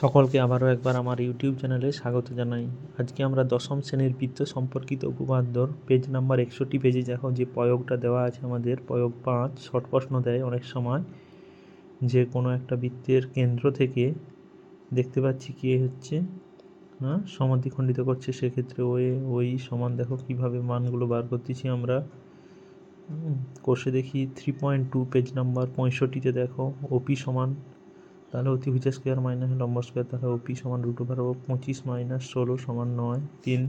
সকলকে আবারও একবার আমার ইউটিউব চ্যানেলে স্বাগত জানাই। আজকে আমরা দশম শ্রেণির বৃত্ত সম্পর্কিত উপপাদ্যর পেজ নাম্বার একষট্টি পেজে দেখো যে প্রয়োগটা দেওয়া আছে আমাদের। প্রয়োগ পাঁচ, শর্ট প্রশ্ন দেয় অনেক সময়। যে কোনো একটা বৃত্তের কেন্দ্র থেকে দেখতে পাচ্ছি কি হচ্ছে, না সমাধিখণ্ডিত করছে, সেক্ষেত্রে ওই ওই সমান দেখো কীভাবে মানগুলো বার করতেছি আমরা। কোষে দেখি three point two page number পঁয়ষট্টিতে দেখো ওপি সমান তাহলে অতিভুজ স্কোয়ার মাইনাস লম্ব স্কোয়ার তাহলে ওপি সমান রুট ওভার ও পঁচিশ মাইনাস ষোলো সমান নয়, তিন।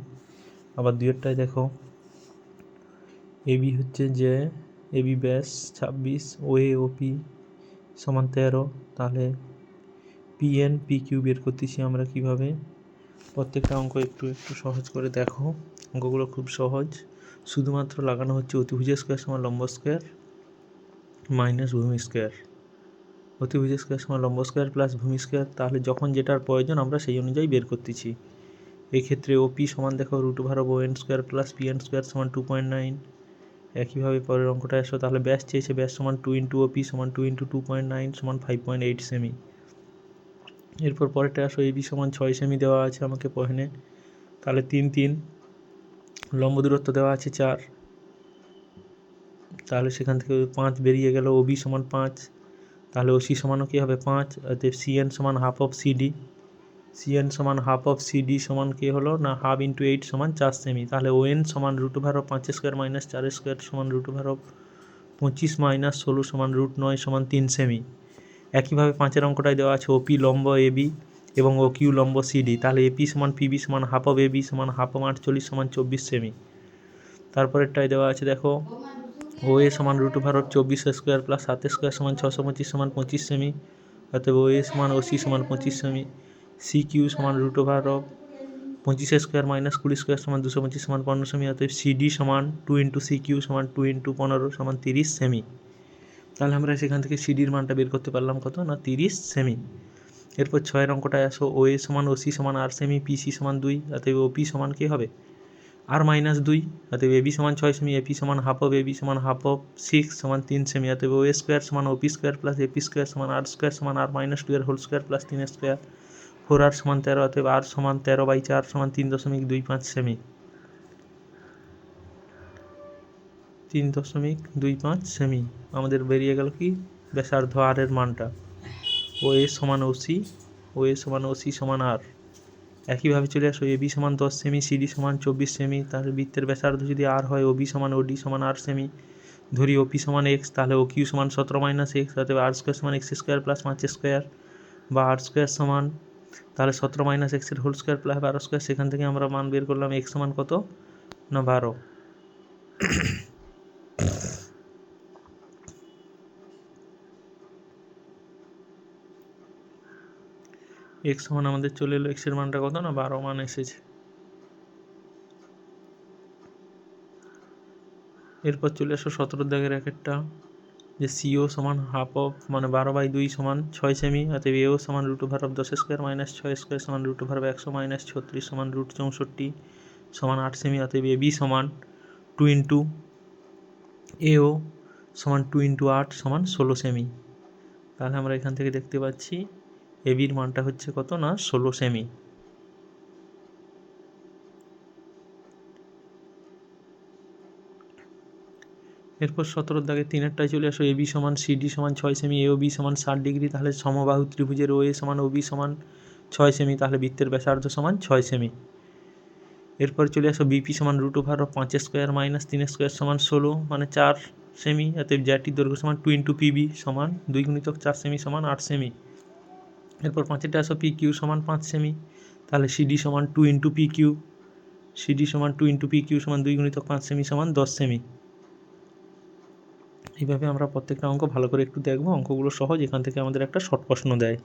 আবার দুয়েরটায় দেখো এবি হচ্ছে যে এবি ব্যাস ছাব্বিশ ও এ ওপি সমান তেরো। তাহলে পিএন পি কিউ বের করতেছি আমরা কীভাবে? প্রত্যেকটা অঙ্ক একটু একটু সহজ করে দেখো। অঙ্কগুলো খুব সহজ। শুধুমাত্র লাগানো হচ্ছে অতিভুজ স্কোয়ার সমান লম্ব স্কোয়ার মাইনাস ভূমি স্কোয়ার অতিভুজ স্কোয়ার সমান লম্ব স্কোয়ার প্লাস ভূমি স্কোয়ার তাহলে যখন যেটার প্রয়োজন আমরা সেই অনুযায়ী বের করতেছি। এক্ষেত্রে ওপি সমান দেখো root over O N square plus P N square সমান টু পয়েন্ট নাইন একইভাবে পরের অঙ্কটা এসো তাহলে ব্যাস চেয়েছে ব্যাস সমান টু ইন্টু ওপি সমান two into two point nine সমান ফাইভ পয়েন্ট এইট সেমি এরপর পরেরটা আসো এবি সমান ছয় সেমি দেওয়া আছে আমাকে পহেনে। তাহলে তিন তিন। লম্ব দূরত্ব দেওয়া আছে চার। তাহলে সেখান থেকে পাঁচ বেরিয়ে গেল ওবি সমান পাঁচ। তাহলে ওসি সমানও কী হবে পাঁচ? অতএব সিএন সমান হাফ অফ সিডি সিএন সমান হাফ অফ সিডি সমান কী হলো? না হাফ ইন্টু এইট সমান চার সেমি তাহলে ওএন সমান রুট ভার অফ পাঁচ স্কোয়ার মাইনাস চার স্কোয়ার সমান রুট ভার অফ পঁচিশ মাইনাস ষোলো সমান রুট নয় সমান তিন সেমি একইভাবে পাঁচের অঙ্কটায় দেওয়া আছে ওপি লম্ব এবি এবং ও কিউ লম্ব সিডি তাহলে এপি সমান পিবি সমান হাফ অফ এবি সমান হাফ অফ আটচল্লিশ সমান চব্বিশ সেমি তারপরেরটায় দেওয়া আছে দেখো ও এ সমান রুট ভার অফ চব্বিশ স্কোয়ার প্লাস সাত স্কোয়ার সমান ছশো পঁচিশ সমান পঁচিশ সেমি অতএব ও এ সমান ও সি সমান পঁচিশ সেমি সি কিউ সমান রুট ভার অফ পঁচিশ স্কোয়ার মাইনাস কুড়ি স্কোয়ার সমান দুশো পঁচিশ সমান পনেরো সেমি অতএব সিডি সমান টু ইন্টু সি কিউ সমান টু ইন্টু পনেরো সমান তিরিশ সেমি তাহলে আমরা সেখান থেকে সিডির মানটা বের করতে পারলাম কত? না, তিরিশ সেমি এরপর ছয়ের অঙ্কটায় আসো। ও এ সমান ও সি সমান আর সেমি পিসি সমান দুই, অতএব ওপি সমান কী হবে? আর মাইনাস দুই, অতএব এবি সমান ছয় সেমি এপি সমান হাফ অফ এবি সমান হাফ অফ সিক্স সমান তিন সেমি, অতএব ও স্কোয়ার সমান OP square plus AP square সমান আর স্কোয়ার সমান আর মাইনাস টু এর হোল স্কোয়ার প্লাস তিন স্কোয়ার। ফোর আর সমান তেরো, অতএব আর সমান তেরো বাই চার সমান তিন দশমিক দুই পাঁচ সেমি। তিন দশমিক দুই পাঁচ সেমি, আমাদের বেরিয়ে গেল কি? ব্যাসার্ধ আর এর মানটা। ও এ সমান ও সি, ও এ সমান ও সি সমান আর। একইভাবে চলে আসো এবি সমান দশ সেমি সিডি সমান চব্বিশ সেমি তাহলে বৃত্তের ব্যাসার্ধ যদি আর হয় ওবি সমান ও ডি সমান আর সেমি ধরি ওপি সমান এক্স তাহলে ও কিউ সমান সতেরো মাইনাস এক্স অথবা আর স্কোয়ার সমান এক্স স্কোয়ার প্লাস পাঁচ স্কোয়ার বা আর স্কোয়ার সমান, তাহলে সতেরো মাইনাস এক্সের হোল স্কোয়ার প্লাস বারো স্কোয়ার সেখান থেকে আমরা মান বের করলাম এক্স সমান কত? না, বারো। এক্স সমান আমাদের চলে এলো এক্সের মানটা কত না? বারো মান এসেছে। এরপর চলে আসো সতেরো দাগের এক একটা যে সিও সমান হাফ অফ মানে বারো বাই দুই সমান ছয় সেমি অতএব এও সমান রুট ওভার অফ দশ স্কোয়ার মাইনাস ছয় স্কোয়ার সমান রুট ওভার একশো মাইনাস ছত্রিশ সমান রুট চৌষট্টি সমান আট সেমি অতএব এ বি সমান টু ইন্টু এও সমান টু ইন্টু আট সমান ষোলো সেমি তাহলে আমরা এখান থেকে দেখতে পাচ্ছি এবির মানটা হচ্ছে কত না? ষোলো সেমি। এরপর সতেরো দাগে তিনেরটায় চলে আসো। এবি সমান সিডি সমান ছয় সেমি। এ বি সমান ষাট ডিগ্রি, তাহলে সমবাহু ত্রিভুজের ও এ সমান ও বি সমান ছয় সেমি, তাহলে বৃত্তের ব্যাসার্ধ সমান ছয় সেমি। এরপর চলে আসো বিপি সমান রুট ওভার পাঁচ স্কোয়ার মাইনাস তিন স্কোয়ার সমান ষোলো মানে চার সেমি। অতএব জ্যাটির দৈর্ঘ্য সমান টু ইন্টু পিবি সমান দুই গুণিতক চার সেমি সমান আট সেমি। এরপর পাঁচেরটা আসো পি কিউ সমান পাঁচ সেমি তাহলে সিডি সমান two into P Q CD সমান টু ইন্টু পি কিউ সমান দুই গুণিত পাঁচ সেমি সমান দশ সেমি এইভাবে আমরা প্রত্যেকটা অঙ্ক ভালো করে একটু দেখব, অঙ্কগুলো সহজ, এখান থেকে আমাদের একটা শর্ট প্রশ্ন দেয়।